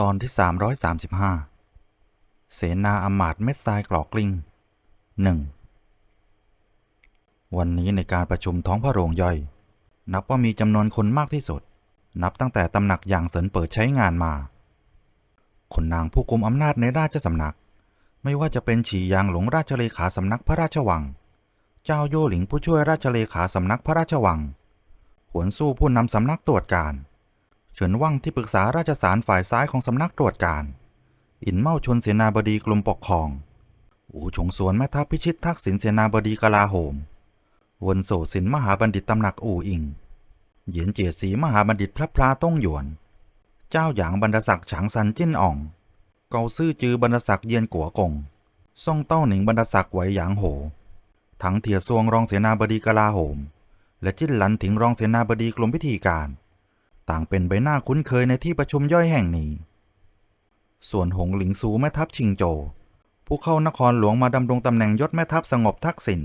ตอนที่ 335 เสนาอมาตเม็ดทรายกรอกกลิ้งหนึ่งวันนี้ในการประชุมท้องพระโรงย่อย นับว่ามีจำนวนคนมากที่สุด นับตั้งแต่ตำหนักอย่างเสรินเปิดใช้งานมาคนนางผู้กุมอำนาจในราชสำนัก ไม่ว่าจะเป็นฉียางหลงราชเลขาสำนักพระราชวัง เจ้าโย่หลิงผู้ช่วยราชเลขาสำนักพระราชวัง หวนสู้ผู้นำสำนักตรวจการ เฉินว่างที่ปรึกษาราชสารฝ่ายซ้ายของสำนักตรวจการ อินเมาชนเสนาบดีกรมปกครอง อูฉงสวนแม่ทัพพิชิตทักษิณเสนาบดีกลาโหม วนโสสินมหาบัณฑิตตำหนักอู่อิง เหยียนเจียสีมหาบัณฑิตพระพลาต้งหยวน เจ้าหยางบรรดศักดิ์ฉางซันจิ้นอ่อง เกาซื่อจือบรรดศักดิ์เยียนกัวกงซ่องเต้าหนิงบรรดศักดิ์ไหวหยางโห ทั้งเทียซวงรองเสนาบดีกลาโหม และจิ้นหลันถิงรองเสนาบดีกรมพิธีการ ต่างเป็นใบหน้าคุ้นเคยในที่ประชุมย่อยแห่งนี้ ส่วนหงหลิงซูแม่ทัพชิงโจ ผู้เข้านครหลวงมาดำรงตำแหน่งยศแม่ทัพสงบทักษิณ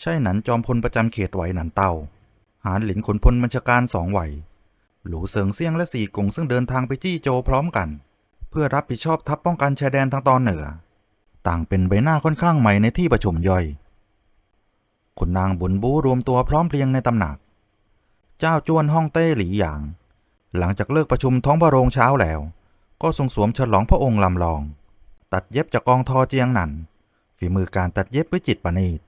ใช่หนันจอมพลประจำเขตไหวหนันเตาหานหลินขนพลบัญชาการสองไหวหลูเสิงเซียงและสี่กงซึ่งเดินทางไปจี้โจพร้อมกัน เพื่อรับผิดชอบทัพป้องกันชายแดนทางตอนเหนือ ต่างเป็นใบหน้าค่อนข้างใหม่ในที่ประชุมย่อย ขุนนางบุญบูรวมตัวพร้อมเพรียงในตำหนัก เจ้าจ้วนฮ่องเต้หลีหยาง หลังจากเลิกประชุมท้องพระโรงเช้าแล้ว ก็ทรงสวมฉลองพระองค์ลำลอง ตัดเย็บจากกองทอเจียงหนันฝีมือการตัดเย็บวิจิตรประณีต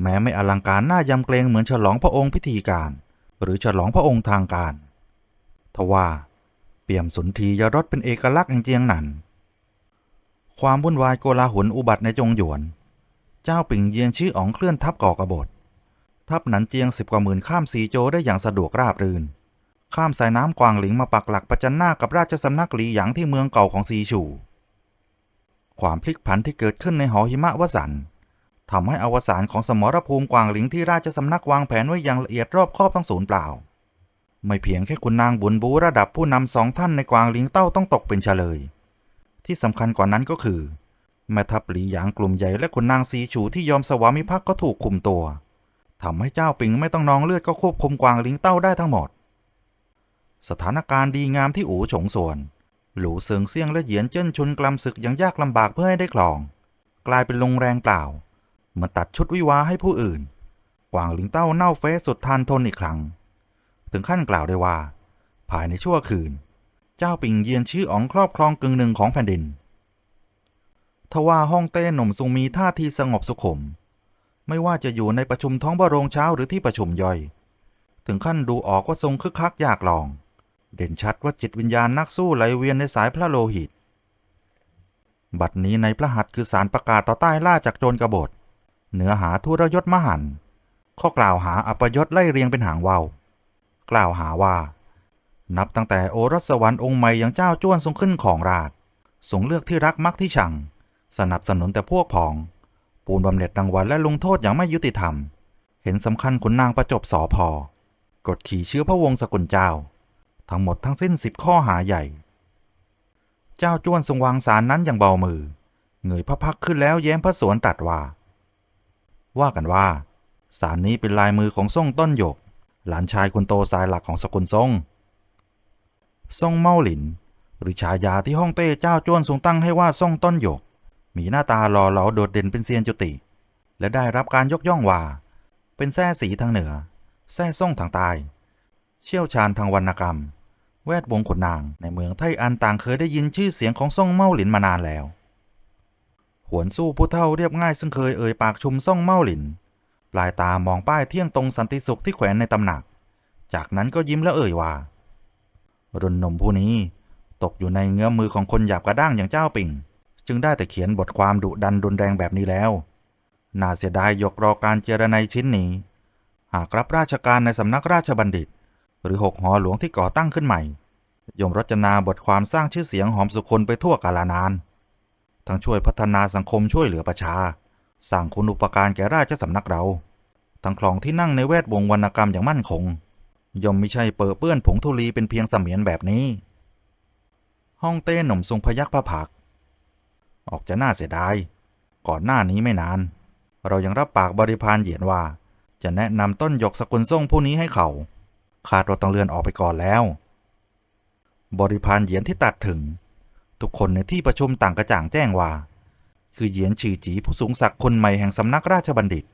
แม้ไม่อลังการน่ายำเกรงเหมือนฉลองพระองค์พิธีการ หรือฉลองพระองค์ทางการ ทว่าเปี่ยมสุนทรียรสเป็นเอกลักษณ์แห่งเจียงหนัน ความวุ่นวายโกลาหลอุบัติในจงหยวน เจ้าปิ่งเยียนชื่ออ๋องเคลื่อนทัพก่อกบฏ ทัพหนันเจียงสิบกว่าหมื่นข้ามสีโจได้อย่างสะดวกราบรื่น ข้ามสายน้ำกวางหลิงมาปักหลักประจันหน้ากับราชสำนักหลีหยางที่เมืองเก่าของซีชู ความพลิกผันที่เกิดขึ้นในหอหิมะวสันทำให้อวสานของสมรภูมิกวางหลิงที่ราชสำนักวางแผนไว้อย่างละเอียดรอบคอบต้องสูญเปล่า ไม่เพียงแค่คุณนางบุญบูระดับผู้นำสองท่านในกวางหลิงเต้าต้องตกเป็นเฉลย ที่สำคัญกว่านั้นก็คือ แม่ทัพหลีหยางกลุ่มใหญ่และคุณนางซีชูที่ยอมสวามิภักดิ์ก็ถูกคุมตัวทำให้เจ้าปิงไม่ต้องนองเลือดก็ควบคุมกวางหลิงเต้าได้ทั้งหมด สถานการณ์ดีงามที่อู่ฉงส่วน หลูเซิงเซี่ยงและเหยียนเจิ้นชุนกลำศึกอย่างยากลำบากเพื่อให้ได้คลอง กลายเป็นลงแรงเปล่าเหมือนตัดชุดวิวาให้ผู้อื่น กวางหลิงเต้าเน่าเฟะสุดทานทนอีกครั้ง ถึงขั้นกล่าวได้ว่า ภายในชั่วคืน เจ้าปิงเยียนชื่ออ๋องครอบครองกึ่งหนึ่งของแผ่นดิน ทว่าฮ่องเต้หนุ่มซุงมีท่าทีสงบสุขุม ไม่ว่าจะอยู่ในประชุมท้องพระโรงเช้าหรือที่ประชุมย่อย ถึงขั้นดูออกว่าทรงคึกคักอยากลอง เด่นชัดว่าจิตวิญญาณนักสู้ไหลเวียนในสายพระโลหิต บัดนี้ในพระหัตถ์คือสารประกาศต่อใต้ล่าจากโจรกบฏเนื้อหาทุรยศมหันต์ข้อกล่าวหาอัปยศไล่เรียงเป็นหางวาวกล่าวหาว่า นับตั้งแต่โอรสสวรรค์องค์ใหม่อย่างเจ้าจ้วนทรงขึ้นของราชทรงเลือกที่รักมักที่ชัง สนับสนุนแต่พวกพ้อง ปูนบำเหน็จรางวัลและลงโทษอย่างไม่ยุติธรรม เห็นสำคัญขุนนางประจบสอพอกดขี่เชื้อพระวงศ์สกุลเจ้า ทั้งหมดทั้งสิ้นสิบข้อหาใหญ่ เจ้าจ้วนทรงวางสารนั้นอย่างเบามือเงยพระพักขึ้นแล้วแย้มพระสวนตัดว่า ว่ากันว่า สารนี้เป็นลายมือของซ่งต้นหยก หลานชายคนโตสายหลักของสกุลซ่งซ่งเมาหลิน หรือฉายาที่ห้องเต้เจ้าจ้วนทรงตั้งให้ว่าซ่งต้นหยก มีหน้าตาหล่อเหลาโดดเด่นเป็นเซียนจุติ และได้รับการยกย่องว่า เป็นแท้สีทางเหนือ แท้ซ่งทางใต้ เชี่ยวชาญทางวรรณกรรม แวดวงขุนนางในเมืองไทอันต่างเคยได้ยินชื่อเสียงของซ่งเม่าหลินมานานแล้ว หวนสู้ผู้เท่าเรียบง่ายซึ่งเคยเอ่ยปากชุมซ่งเม่าหลิน ปลายตามองป้ายเที่ยงตรงสันติสุขที่แขวนในตำหนัก จากนั้นก็ยิ้มแล้วเอ่ยว่ารุ่นหนุ่มผู้นี้ ตกอยู่ในเงื้อมมือของคนหยาบกระด้างอย่างเจ้าปิ่ง จึงได้แต่เขียนบทความดุดันรุนแรงแบบนี้แล้ว น่าเสียดายยกรอการเจรไนยชิ้นนี้ หากรับราชการในสำนักราชบัณฑิต หรือหกหอหลวงที่ก่อตั้งขึ้นใหม่ ยมรจนาบทความสร้างชื่อเสียงหอมสุคนไปทั่วกาลนาน ทั้งช่วยพัฒนาสังคมช่วยเหลือประชา สร้างคุณอุปการแก่ราชสำนักเรา ทั้งคลองที่นั่งในแวดวงวรรณกรรมอย่างมั่นคงย่อมไม่ใช่เปิดเปื้อนผงธุลีเป็นเพียงเสมียนแบบนี้ ห้องเต้หนุ่มทรงพยักพระผัก ออกจะน่าเสียดาย ก่อนหน้านี้ไม่นาน เรายังรับปากบริพารเหยียนว่า จะแนะนำต้นหยกสกุลส่งผู้นี้ให้เขาคาดว่าต้องเลื่อนออกไปก่อนแล้ว บริพารเหยียนที่ตัดถึง ทุกคนในที่ประชุมต่างกระจ่างแจ้งว่า คือเหยียนชื่อจีผู้สูงศักดิ์คนใหม่แห่งสำนักราชบัณฑิต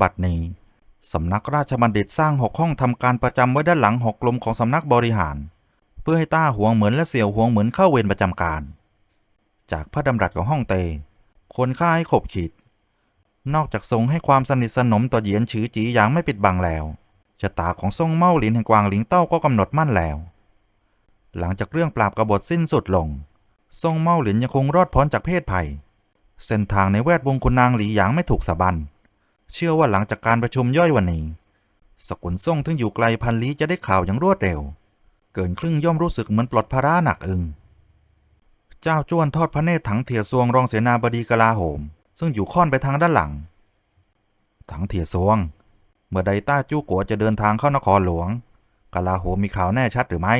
บัดนี้สำนักราชบัณฑิตสร้างหกห้องทำการประจำไว้ด้านหลังหกกลมของสำนักบริหาร เพื่อให้ต้าหวงเหมือนและเสี่ยวหวงเหมือนเข้าเวรประจำการ จากพระดำรัสของห้องเตควรค่าให้ขบขีด นอกจากทรงให้ความสนิทสนมต่อเหยียนฉือจีอย่างไม่ปิดบังแล้วชะตาของทรงเม่าหลินแห่งกวางหลิงเต้าก็กำหนดมั่นแล้ว หลังจากเรื่องปราบกบฏสิ้นสุดลงทรงเม่าหลินยังคงรอดพ้นจากเพศภัย เส้นทางในแวดวงคุณนางหลีหยางไม่ถูกสะบัน เชื่อว่าหลังจากการประชุมย่อยวันนี้ สกุลส่งถึงอยู่ไกลพันลี้จะได้ข่าวอย่างรวดเร็ว เกินครึ่งย่อมรู้สึกเหมือนปลดภาระหนักอึง เจ้าจ้วนทอดพระเนตรถังเถียซวงรองเสนาบดีกลาโหม ซึ่งอยู่ค่อนไปทางด้านหลัง ถังเถียซวง เมื่อใดต้าจู้กัวจะเดินทางเข้านครหลวงกลาโหมมีข่าวแน่ชัดหรือไม่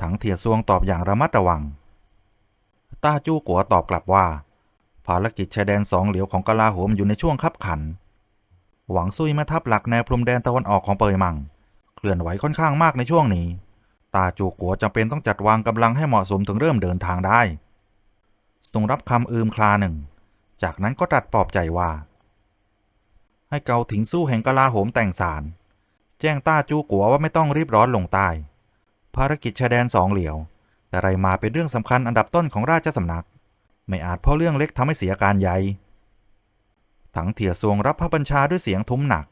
ถังเถียซวงตอบอย่างระมัดระวัง ต้าจู้กัวตอบกลับว่า ภารกิจชายแดนสองเหลียวของกลาโหมอยู่ในช่วงคับขัน หวังซุยแม่ทัพหลักแนวพรมแดนตะวันออกของเปยมัง เคลื่อนไหวค่อนข้างมากในช่วงนี้ ตาจูกัวจำเป็นต้องจัดวางกำลังให้เหมาะสมถึงเริ่มเดินทางได้ทรงรับคำอืมคลาหนึ่ง จากนั้นก็ตรัสปลอบใจว่า ให้เกาถิงสู้แห่งกลาโหมแต่งสาร แจ้งต้าจูกัวว่าไม่ต้องรีบร้อนลงใต้ ภารกิจชายแดนสองเหลียว แต่ไรมาเป็นเรื่องสำคัญอันดับต้นของราชสำนัก ไม่อาจเพราะเรื่องเล็กทำให้เสียการใหญ่ ถังเถี่ยซวงรับพระบัญชาด้วยเสียงทุ้มหนัก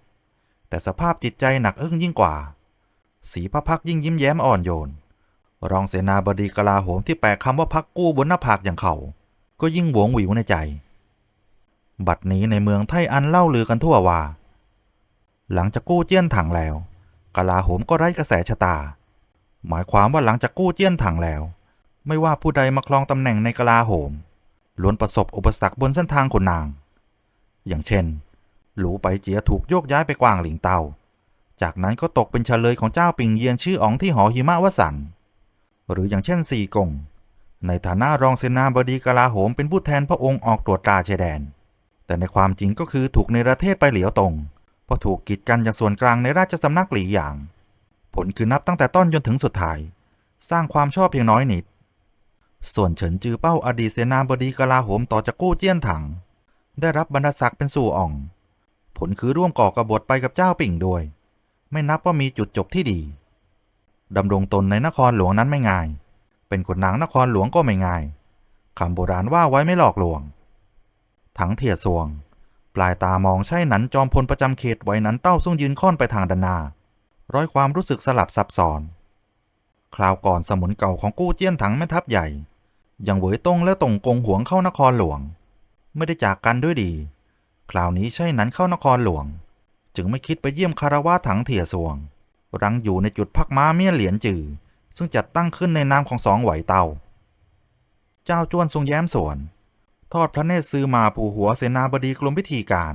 แต่สภาพจิตใจหนักอึ้งยิ่งกว่า สีพระพักยิ่งยิ้มแย้มอ่อนโยน รองเสนาบดีกลาโหมที่แปลคำว่าพักกู้บนหน้าผากอย่างเขา ก็ยิ่งหวงหวิวในใจ บัดนี้ในเมืองไทอันเล่าลือกันทั่วว่า หลังจากกู้เจี้ยนถังแล้ว กลาโหมก็ไร้กระแสชะตา หมายความว่าหลังจากกู้เจี้ยนถังแล้ว ไม่ว่าผู้ใดมาครองตำแหน่งในกลาโหมล้วนประสบอุปสรรคบนเส้นทางขุนนาง อย่างเช่น หลูไปเจียถูกโยกย้ายไปกวางหลิงเตา จากนั้นก็ตกเป็นเฉลยของเจ้าปิงเยียนชื่ออ๋องที่หอหิมะวสัน หรืออย่างเช่นสี่กง ในฐานะรองเสนาบดีกลาโหมเป็นผู้แทนพระองค์ออกตรวจตราชายแดน แต่ในความจริงก็คือถูกในประเทศไปเหลียวตรงเพราะถูกกีดกันอย่างส่วนกลางในราชสำนักหลีหยาง ผลคือนับตั้งแต่ต้นจนถึงสุดท้าย สร้างความชอบเพียงน้อยนิด ส่วนเฉินจือเป้าอดีตเสนาบดีกลาโหมต่อจากกู้เจี้ยนถัง ได้รับบรรดาศักดิ์เป็นสู่อ่อง ผลคือร่วมก่อกบฏไปกับเจ้าปิ่งด้วย ไม่นับว่ามีจุดจบที่ดีดำรงตนในนครหลวงนั้นไม่ง่าย เป็นคนนางนครหลวงก็ไม่ง่ายคำโบราณว่าไว้ไม่หลอกลวง ถังเทียสวง ปลายตามองใช่หนันจอมพลประจำเขตไว้นั้นเต้าซุ่งยืนค่อนไปทางดานหนา ร้อยความรู้สึกสลับซับซ้อน คราวก่อนสมุนเก่าของกู้เจี้ยนถังแม่ทัพใหญ่ ยังเหวยตงและตงกงหวงเข้านครหลวง ไม่ได้จากกันด้วยดี คราวนี้ใช่นั้นเข้านครหลวง จึงไม่คิดไปเยี่ยมคารวะถังเถี่ยสวง รังอยู่ในจุดพักม้าเมี่ยเหรียญจือ ซึ่งจัดตั้งขึ้นในนามของสองไหวเตาเจ้าจ้วนทรงแย้มสวน ทอดพระเนตรซื้อมาผูหัวเสนาบดีกรมพิธีการ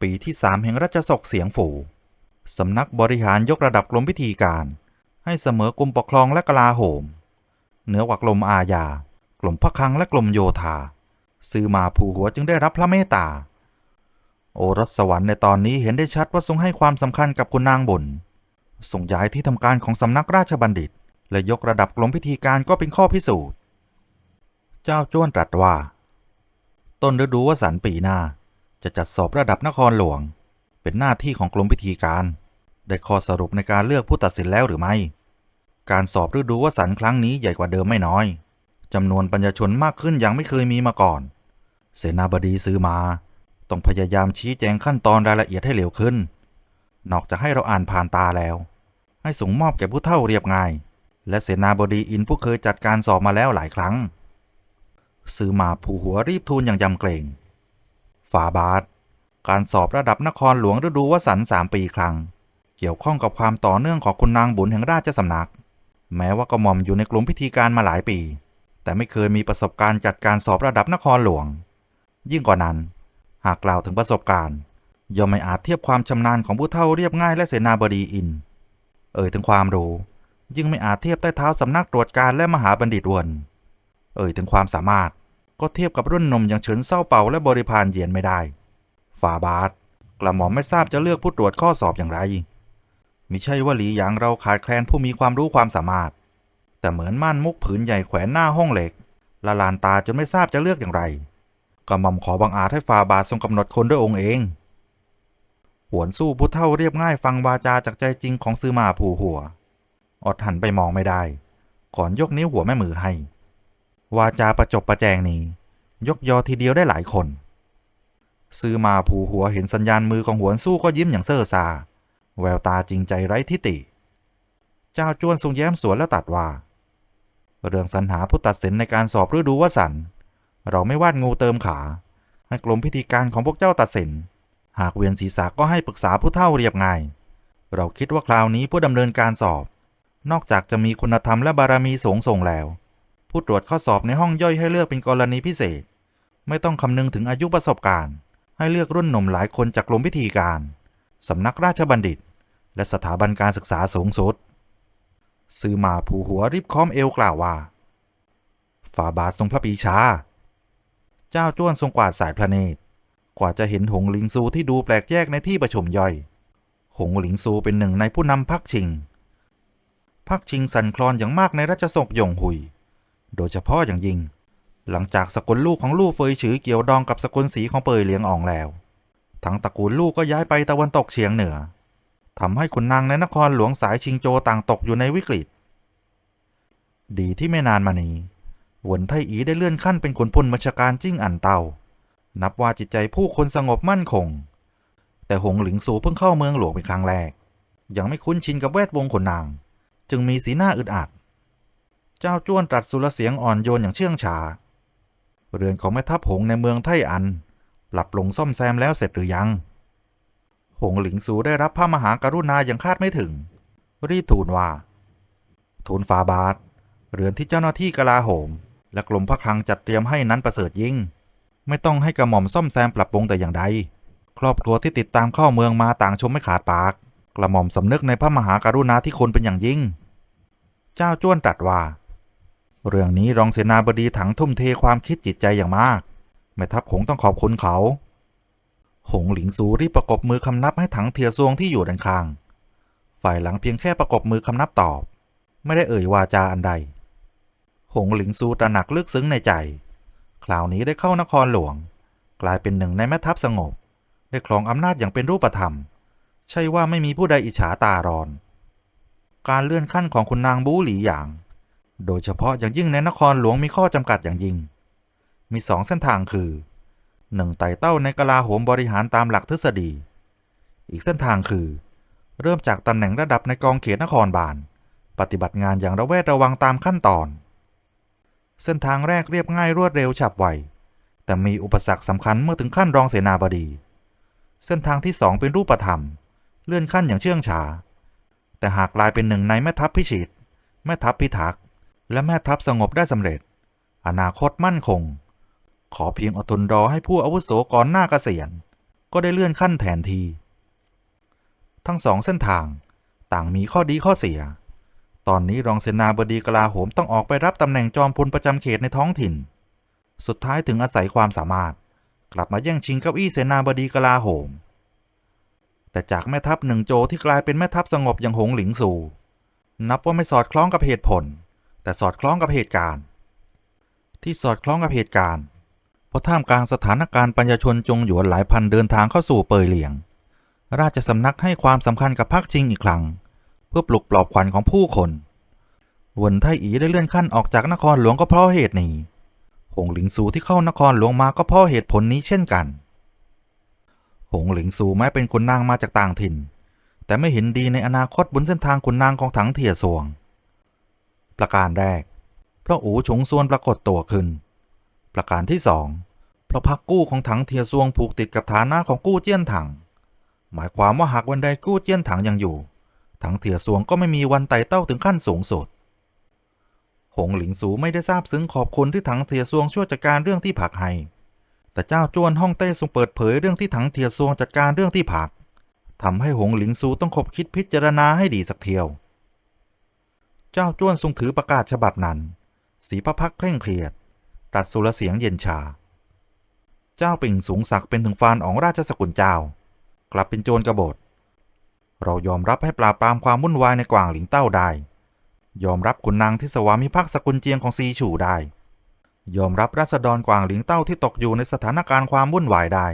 ปีที่สามแห่งรัชศกเสียงฝูสำนักบริหารยกระดับกรมพิธีการ ให้เสมอกรมปกครองและกลาโหม เหนือกว่ากรมอาญากรมพระคลังและกรมโยธาซื้อมาผูหัวจึงได้รับพระเมตตา โอรสสวรรค์ในตอนนี้เห็นได้ชัดว่าทรงให้ความสำคัญกับคุณนางบุญส่งย้ายที่ทำการของสำนักราชบัณฑิต และยกระดับกรมพิธีการก็เป็นข้อพิสูจน์ เจ้าจ้วนตรัสว่า ต้นฤดูวสันต์ปีหน้า จะจัดสอบระดับนครหลวง เป็นหน้าที่ของกรมพิธีการ ได้ข้อสรุปในการเลือกผู้ตัดสินแล้วหรือไม่ การสอบฤดูวสันต์ครั้งนี้ใหญ่กว่าเดิมไม่น้อยจำนวนปัญญาชนมากขึ้นอย่างไม่เคยมีมาก่อน เสนาบดีซื้อมา ต้องพยายามชี้แจงขั้นตอนรายละเอียดให้เร็วขึ้น นอกจากให้เราอ่านผ่านตาแล้ว ให้ส่งมอบแก่ผู้เฒ่าเรียบง่าย และเสนาบดีอินผู้เคยจัดการสอบมาแล้วหลายครั้งซื้อมาผู้หัวรีบทูลอย่างยำเกรงฝาบาท การสอบระดับนครหลวงฤดูวสันต์สามปีครั้ง เกี่ยวข้องกับความต่อเนื่องของคุณนางบุญแห่งราชสำนัก แม้ว่ากระหม่อมอยู่ในกลุ่มพิธีการมาหลายปี แต่ไม่เคยมีประสบการณ์จัดการสอบระดับนครหลวง ยิ่งกว่านั้น หากกล่าวถึงประสบการณ์ ย่อมไม่อาจเทียบความชำนาญของผู้เฒ่าเรียบง่ายและเสนาบดีอิน เอ่ยถึงความรู้ยิ่งไม่อาจเทียบใต้เท้าสำนักตรวจการและมหาบัณฑิตวนเอ่ยถึงความสามารถก็เทียบกับรุ่นนมอย่างเฉินเศร้าเป่าและบริพารเยียนไม่ได้ฝ่าบาทกระหม่อมไม่ทราบจะเลือกผู้ตรวจข้อสอบอย่างไรมิใช่ว่าหลีหยางเราขาดแคลนผู้มีความรู้ความสามารถ แต่เหมือนม่านมุกผืนใหญ่แขวนหน้าห้องเหล็กละลานตาจนไม่ทราบจะเลือกอย่างไร กระหม่อมขอบังอาจให้ฝ่าบาททรงกำหนดคนด้วยองค์เอง หวนสู้ผู้เท่าเรียบง่ายฟังวาจาจากใจจริงของซื้อมาผูหัว อดหันไปมองไม่ได้ ขอนยกนิ้วหัวแม่มือให้ วาจาประจบประแจงนี้ยกยอทีเดียวได้หลายคน ซื้อมาผูหัวเห็นสัญญาณมือของหวนสู้ก็ยิ้มอย่างเซ่อซา แววตาจริงใจไร้ทิฏฐิ เจ้าจ้วนทรงแย้มสวนแล้วตัดว่า เรื่องสรรหาผู้ตัดสินในการสอบฤดูวสันต์ เราไม่วาดงูเติมขา ให้กลมพิธีการของพวกเจ้าตัดสิน หากเวียนศีรษะก็ให้ปรึกษาผู้เท่าเรียบง่าย เราคิดว่าคราวนี้ผู้ดำเนินการสอบ นอกจากจะมีคุณธรรมและบารมีสูงส่งแล้ว ผู้ตรวจข้อสอบในห้องย่อยให้เลือกเป็นกรณีพิเศษ ไม่ต้องคำนึงถึงอายุประสบการณ์ ให้เลือกรุ่นหนุ่มหลายคนจากกรมพิธีการสำนักราชบัณฑิต และสถาบันการศึกษาสูงสุดซื้อมาผูหัวรีบค้อมเอวกล่าวว่าฝ่าบาททรงพระปีชา เจ้าจ้วนทรงกวาดสายพระเนตรกว่าจะเห็นหงหลิงซูที่ดูแปลกแยกในที่ประชุมย่อย หงหลิงซูเป็นหนึ่งในผู้นำพักชิงพักชิงสั่นคลอนอย่างมากในราชสกยงหุย โดยเฉพาะอย่างยิ่ง หลังจากสกุลลูกของลู่เฟยฉือเกี่ยวดองกับสกุลสีของเปยเหลียงอ่องแล้ว ทั้งตระกูลลูกก็ย้ายไปตะวันตกเฉียงเหนือทำให้ขุนนางในนครหลวงสายชิงโจต่างตกอยู่ในวิกฤต ดีที่ไม่นานมานี้ หวนไทอีได้เลื่อนขั้นเป็นขุนพลบัชการจิ้งอันเตา นับว่าจิตใจผู้คนสงบมั่นคง แต่หงหลิงซูเพิ่งเข้าเมืองหลวงเป็นครั้งแรก ยังไม่คุ้นชินกับแวดวงขนนาง จึงมีสีหน้าอึดอัด เจ้าจ้วนตรัสสุรเสียงอ่อนโยนอย่างเชื่องชาเรือนของแม่ทัพหงในเมืองไทอัน ปรับปรุงซ่อมแซมแล้วเสร็จหรือยัง หงหลิงซูได้รับพระมหากรุณาอย่างคาดไม่ถึง รีบทูลว่า ทูลฟาบาทเรือนที่เจ้าหน้าที่กลาโหม และกรมพระคลังจัดเตรียมให้นั้นประเสริฐยิ่ง ไม่ต้องให้กระหม่อมซ่อมแซมปรับปรุงแต่อย่างใด ครอบครัวที่ติดตามเข้าเมืองมาต่างชมไม่ขาดปาก กระหม่อมสำนึกในพระมหากรุณาธิคุณเป็นอย่างยิ่ง เจ้าจ้วนตรัสว่า เรื่องนี้รองเสนาบดีถังทุ่มเทความคิดจิตใจอย่างมากแม่ทัพหงต้องขอบคุณเขา หงหลิงซูรีบประกบมือคำนับให้ถังเทียซวงที่อยู่ด้านข้าง ฝ่ายหลังเพียงแค่ประกบมือคำนับตอบ ไม่ได้เอ่ยวาจาอันใด หงหลิงซูตระหนักลึกซึ้งในใจ คราวนี้ได้เข้านครหลวง กลายเป็นหนึ่งในแม่ทัพสงบ ได้ครองอำนาจอย่างเป็นรูปธรรม ใช่ว่าไม่มีผู้ใดอิจฉาตารอน การเลื่อนขั้นของคุณนางบูหลีหยาง โดยเฉพาะอย่างยิ่งในนครหลวงมีข้อจำกัดอย่างยิ่ง มีสองเส้นทางคือหนึ่งไต่เต้าในกลาโหมบริหารตามหลักทฤษฎี อีกเส้นทางคือ เริ่มจากตำแหน่งระดับในกองเขตนครบาล ปฏิบัติงานอย่างระแวดระวังตามขั้นตอน เส้นทางแรกเรียบง่ายรวดเร็วฉับไว แต่มีอุปสรรคสำคัญเมื่อถึงขั้นรองเสนาบดี เส้นทางที่สองเป็นรูปธรรม เลื่อนขั้นอย่างเชื่องช้า แต่หากกลายเป็นหนึ่งในแม่ทัพพิชิต แม่ทัพพิทักษ์และแม่ทัพสงบได้สำเร็จ อนาคตมั่นคง ขอเพียงอดทนรอให้ผู้อาวุโสก่อนหน้าเกษียณ ก็ได้เลื่อนขั้นแทนที ทั้งสองเส้นทางต่างมีข้อดีข้อเสีย ตอนนี้รองเสนาบดีกลาโหมต้องออกไปรับตำแหน่งจอมพลประจำเขตในท้องถิ่น สุดท้ายถึงอาศัยความสามารถ กลับมาแย่งชิงเก้าอี้เสนาบดีกลาโหม แต่จากแม่ทัพหนึ่งโจที่กลายเป็นแม่ทัพสงบอย่างหงหลิงซูนับว่าไม่สอดคล้องกับเหตุผล แต่สอดคล้องกับเหตุการณ์ ที่สอดคล้องกับเหตุการณ์เพราะท่ามกลางสถานการณ์ปัญญาชนจงหยวนหลายพันเดินทางเข้าสู่เปยเหลียง ราชสำนักให้ความสำคัญกับพักชิงอีกครั้ง เพื่อปลุกปลอบขวัญของผู้คนหวนไทอีได้เลื่อนขั้นออกจากนครหลวงก็เพราะเหตุนี้ หงหลิงซูที่เข้านครหลวงมาก็เพราะเหตุผลนี้เช่นกัน หงหลิงซูแม้เป็นขุนนางมาจากต่างถิ่น แต่ไม่เห็นดีในอนาคตบนเส้นทางขุนนางของถังเทียสวง ประการแรก เพราะอูฉงซวนปรากฏตัวขึ้น ประการที่สองเพราะพักกู้ของถังเทียซวงผูกติดกับฐานะของกู้เจี้ยนถัง หมายความว่าหากวันใดกู้เจี้ยนถังยังอยู่ ถังเทียซวงก็ไม่มีวันไต่เต้าถึงขั้นสูงสุด หงหลิงสูไม่ได้ทราบซึ้งขอบคุณที่ถังเทียซวงช่วยจัดการเรื่องที่ผักให้ แต่เจ้าจวนฮ่องเต้ทรงเปิดเผยเรื่องที่ถังเทียซวงจัดการเรื่องที่ผักทำให้หงหลิงซูต้องคบคิดพิจารณาให้ดีสักเที่ยว เจ้าจวนทรงถือประกาศฉบับนั้น สีพระพักเคร่งเครียดตรัสสุรเสียงเย็นชา เจ้าปิ่งสูงศักดิ์เป็นถึงฟานของราชสกุลเจ้า กลับเป็นโจรกบฏ เรายอมรับให้ปราบปรามความวุ่นวายในกวางหลิงเต้าได้ ยอมรับขุนนางที่สวามิภักดิ์สกุลเจียงของซีฉูได้ ยอมรับรัษฎรกวางหลิงเต้าที่ตกอยู่ในสถานการณ์ความวุ่นวายได้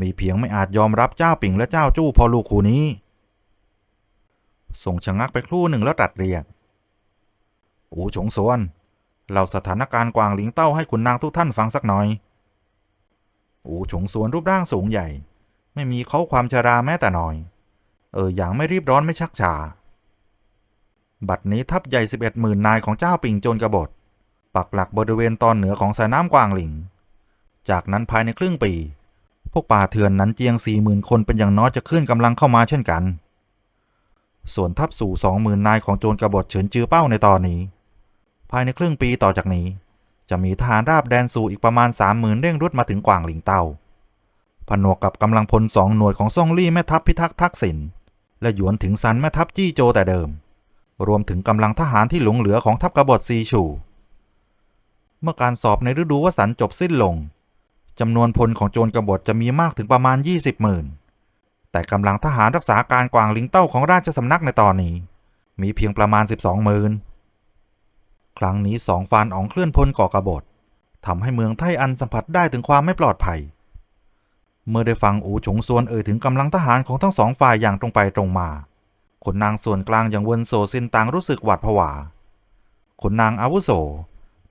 มีเพียงไม่อาจยอมรับเจ้าปิ่งและเจ้าจู้พอลูกคู่นี้ ส่งชะงักไปครู่หนึ่งแล้วตัดเรียก อูฉงซวนเล่าสถานการณ์กวางหลิงเต้าให้ขุนนางทุกท่านฟังสักหน่อย อูฉงซวนรูปร่างสูงใหญ่ ไม่มีเขาความชราแม้แต่น้อย เอออย่างไม่รีบร้อนไม่ชักช้าบัดนี้ทัพใหญ่สิบเอ็ดหมื่นนายของเจ้าปิ่งโจรกบฏ ปักหลักบริเวณตอนเหนือของสายน้ำกวางหลิง จากนั้นภายในครึ่งปี พวกป่าเถื่อนนั้นเจียงสี่หมื่นคนเป็นอย่างน้อยจะขึ้นกำลังเข้ามาเช่นกัน ส่วนทัพสู่สองหมื่นนายของโจรกบฏเฉินจือเป้าในตอนนี้ ภายในครึ่งปีต่อจากนี้ จะมีทหารราบแดนสู่อีกประมาณสามหมื่นเร่งรุดมาถึงกวางหลิงเตาผนวกกับกำลังพลสองหน่วยของซ่งลี่แม่ทัพพิทักษ์ทักษิณ และหยวนถึงซันแม่ทัพจี้โจแต่เดิม รวมถึงกำลังทหารที่หลงเหลือของทัพกบฏซีชู เมื่อการสอบในฤดูวสันจบสิ้นลงจำนวนพลของโจรกบฏจะมีมากถึงประมาณ 20หมื่นแต่กำลังทหารรักษาการกวางลิงเต้าของราชสำนักในตอนนี้ มีเพียงประมาณ 12หมื่นครั้งนี้สองฟานอองเคลื่อนพลก่อกบฏทำให้เมืองไทอันสัมผัสได้ถึงความไม่ปลอดภัย เมื่อได้ฟังอูฉงซวนเอ่ยถึงกำลังทหารของทั้งสองฝ่ายอย่างตรงไปตรงมาขนนางส่วนกลางอย่างเวินโซซินต่างรู้สึกหวาดผวาขนนางอาวุโส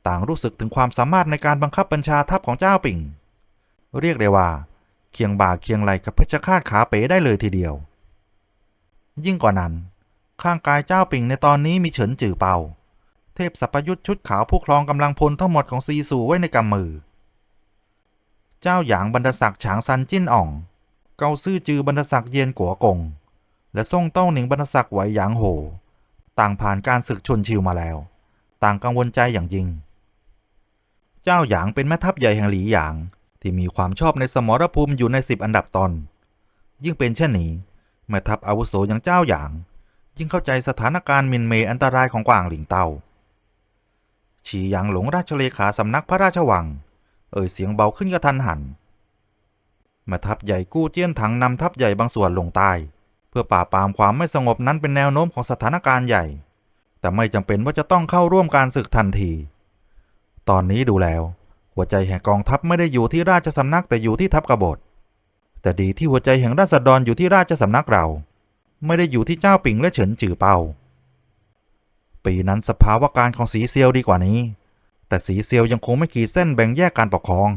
ต่างรู้สึกถึงความสามารถในการบังคับบัญชาทัพของเจ้าปิ่ง เรียกได้ว่า เคียงบ่าเคียงไหลกับเพชฌฆาตขาเป๋ได้เลยทีเดียว ยิ่งกว่านั้น ข้างกายเจ้าปิ่งในตอนนี้มีเฉินจื่อเปา เทพสัพยุทธ์ชุดขาวผู้ครองกำลังพลทั้งหมดของซีซูไว้ในกำมือ เจ้าหยางบรรดศักดิ์ฉางซันจิ้นอ่อง เกาซื่อจือบรรดศักดิ์เยียนกัวกง และซ่งเต้าหนิงบรรดศักดิ์ไหวหยางโห ต่างผ่านการศึกชนชิวมาแล้ว ต่างกังวลใจอย่างยิ่ง เจ้าหยางเป็นแม่ทัพใหญ่แห่งหลีหยาง ที่มีความชอบในสมรภูมิอยู่ในสิบอันดับตอน ยิ่งเป็นเช่นนี้แม่ทัพอาวุโสอย่างเจ้าหยาง ยิ่งเข้าใจสถานการณ์มินเมอันตรายของกวางหลิงเต้าฉีหยางหลงราชเลขาสำนักพระราชวัง เอ่ยเสียงเบาขึ้นกระทันหันแม่ทัพใหญ่กู้เจี้ยนถังนำทัพใหญ่บางส่วนลงใต้เพื่อปราบปรามความไม่สงบนั้นเป็นแนวโน้มของสถานการณ์ใหญ่ แต่ไม่จำเป็นว่าจะต้องเข้าร่วมการศึกทันที ตอนนี้ดูแล้ว หัวใจแห่งกองทัพไม่ได้อยู่ที่ราชสำนักแต่อยู่ที่ทัพกบฏ แต่ดีที่หัวใจแห่งราษฎรอยู่ที่ราชสำนักเรา ไม่ได้อยู่ที่เจ้าปิ่งและเฉินจือเปาปีนั้นสภาวะการของสีเซียวดีกว่านี้ แต่สีเซียวยังคงไม่ขีดเส้นแบ่งแยกการปกครอง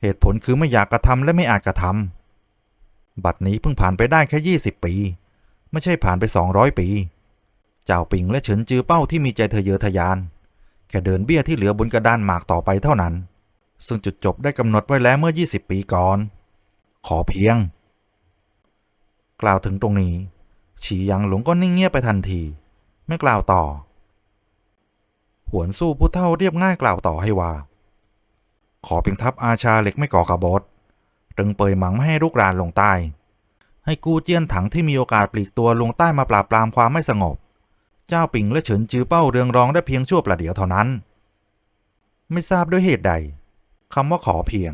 เหตุผลคือไม่อยากกระทำและไม่อาจกระทำบัดนี้เพิ่งผ่านไปได้แค่ 20 ปี ไม่ใช่ผ่านไป 200 ปี เจ้าปิงและเฉินจือเป้าที่มีใจทะเยอทะยาน แค่เดินเบี้ยที่เหลือบนกระดานหมากต่อไปเท่านั้น ซึ่งจุดจบได้กำหนดไว้แล้วเมื่อ 20 ปีก่อน ขอเพียง กล่าวถึงตรงนี้ฉีหยางหลงก็นิ่งเงียบไปทันที ไม่กล่าวต่อ หวนสู้ผู้เท่าเรียบง่ายกล่าวต่อให้ว่า ขอเพียงทัพอาชาเหล็กไม่ก่อกระบฏตึงเปยหมังไม่ให้ลุกรานลงใต้ ให้กู้เจี้ยนถังที่มีโอกาสปลีกตัวลงใต้มาปราบปรามความไม่สงบ เจ้าปิ่งและเฉินจือเป้าเรืองรองได้เพียงชั่วประเดี๋ยวเท่านั้น ไม่ทราบด้วยเหตุใดคำว่าขอเพียง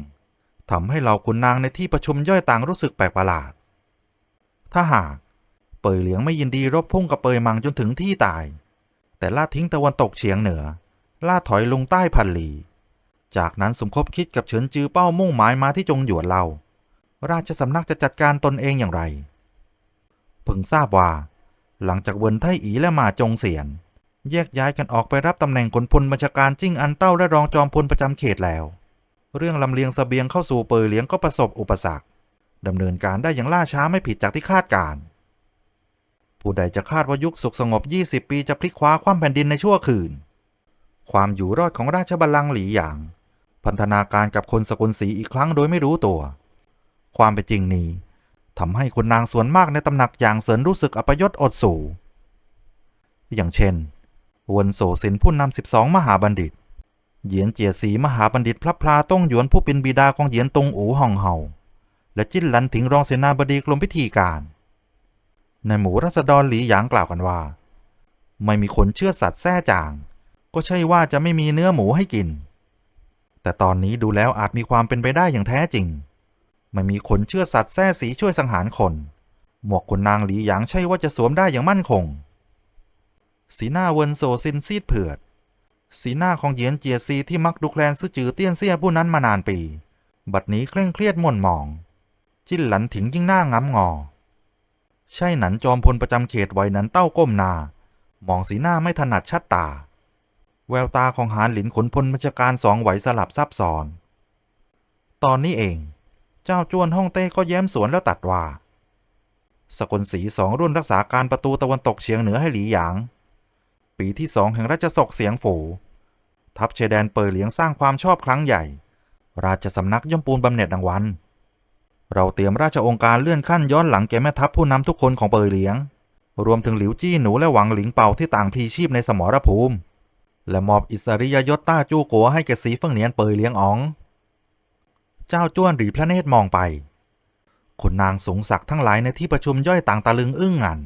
ทำให้เราคุณนางในที่ประชุมย่อยต่างรู้สึกแปลกประหลาด ถ้าหากเปยเหลียงไม่ยินดีรบพุ่งกับเปยมังจนถึงที่ตาย แต่ลาดทิ้งตะวันตกเฉียงเหนือ ลาดถอยลงใต้พันลี จากนั้นสมคบคิดกับเฉินจือเป้ามุ่งหมายมาที่จงหยวนเรา ราชสำนักจะจัดการตนเองอย่างไรพึงทราบว่า หลังจากเวินไทอีและมาจงเสียน แยกย้ายกันออกไปรับตำแหน่งขนพลบัญชาการจิ้งอันเต้าและรองจอมพลประจำเขตแล้ว เรื่องลำเลียงสเสบียงเข้าสู่เปยเหลียงก็ประสบอุปสรรคดำเนินการได้อย่างล่าช้าไม่ผิดจากที่คาดการณ์ ผู้ใดจะคาดว่ายุคสุขสงบ 20 ปีจะพลิกคว้าคว่ำแผ่นดินในชั่วคืน ความอยู่รอดของราชบัลลังก์หลีหยาง พันธนาการกับคนสกุลสีอีกครั้งโดยไม่รู้ตัว ความเป็นจริงนี้ทำให้คนนางส่วนมากในตำหนักอย่างเสริญรู้สึกอัปยศอดสูอย่างเช่น วนโซสินผู้นำ12 มหาบัณฑิต เหยียนเจียสีมหาบัณฑิตพระพลาต้องหยวนผู้เป็นบิดาของเหยียนตงอูห่องเฮาและจิ้นหลันถิงรองเสนาบดีกรมพิธีการ ในหมู่รัษฎรหลีหยางกล่าวกันว่า ไม่มีคนเชื่อสัตว์แท้จาง ก็ใช่ว่าจะไม่มีเนื้อหมูให้กิน แต่ตอนนี้ดูแล้วอาจมีความเป็นไปได้อย่างแท้จริง ไม่มีคนเชื่อสัตว์แท้สีช่วยสังหารคน หมวกขุนนางหลีหยางใช่ว่าจะสวมได้อย่างมั่นคง สีหน้าเวินโซซินซีดเผือด สีหน้าของเหยียนเจียซีที่มักดูแคลนซื่อจือเตี้ยนเซี่ยผู้นั้นมานานปี บัดนี้เคร่งเครียดหม่นหมอง จิ้นหลันถิงยิ่งหน้างำงอ ใช่หนันจอมพลประจำเขตไวนั้นเต้าก้มหน้ามองสีหน้าไม่ถนัดชัดตา แววตาของหานหลินขนพลบัญชการสองไหวสลับซับซ้อน ตอนนี้เอง เจ้าจวนฮ่องเต้ก็แย้มสวนแล้วตัดว่า สกลสีสองรุ่นรักษาการประตูตะวันตกเฉียงเหนือให้หลีหยาง ปีที่สองแห่งราชสกเสียงฝู ทัพชแดนเปยเหลียงสร้างความชอบครั้งใหญ่ ราชสำนักย่อมปูนบำเหน็จรางวัล เราเตรียมราชองค์การเลื่อนขั้นย้อนหลังแก่แม่ทัพผู้นำทุกคนของเปยเหลียง รวมถึงหลิวจี้หนูและหวังหลิงเป่าที่ต่างพีชีพในสมรภูมิ และมอบอิสริยยศต้าจู้กัวให้แก่สีเฟิงเหนียนเปยเหลียงอ๋อง เจ้าจ้วนหรีพระเนตรมองไปคนนางสงศักดิ์ทั้งหลายในที่ประชุมย่อยต่างตะลึงอึ้งงัน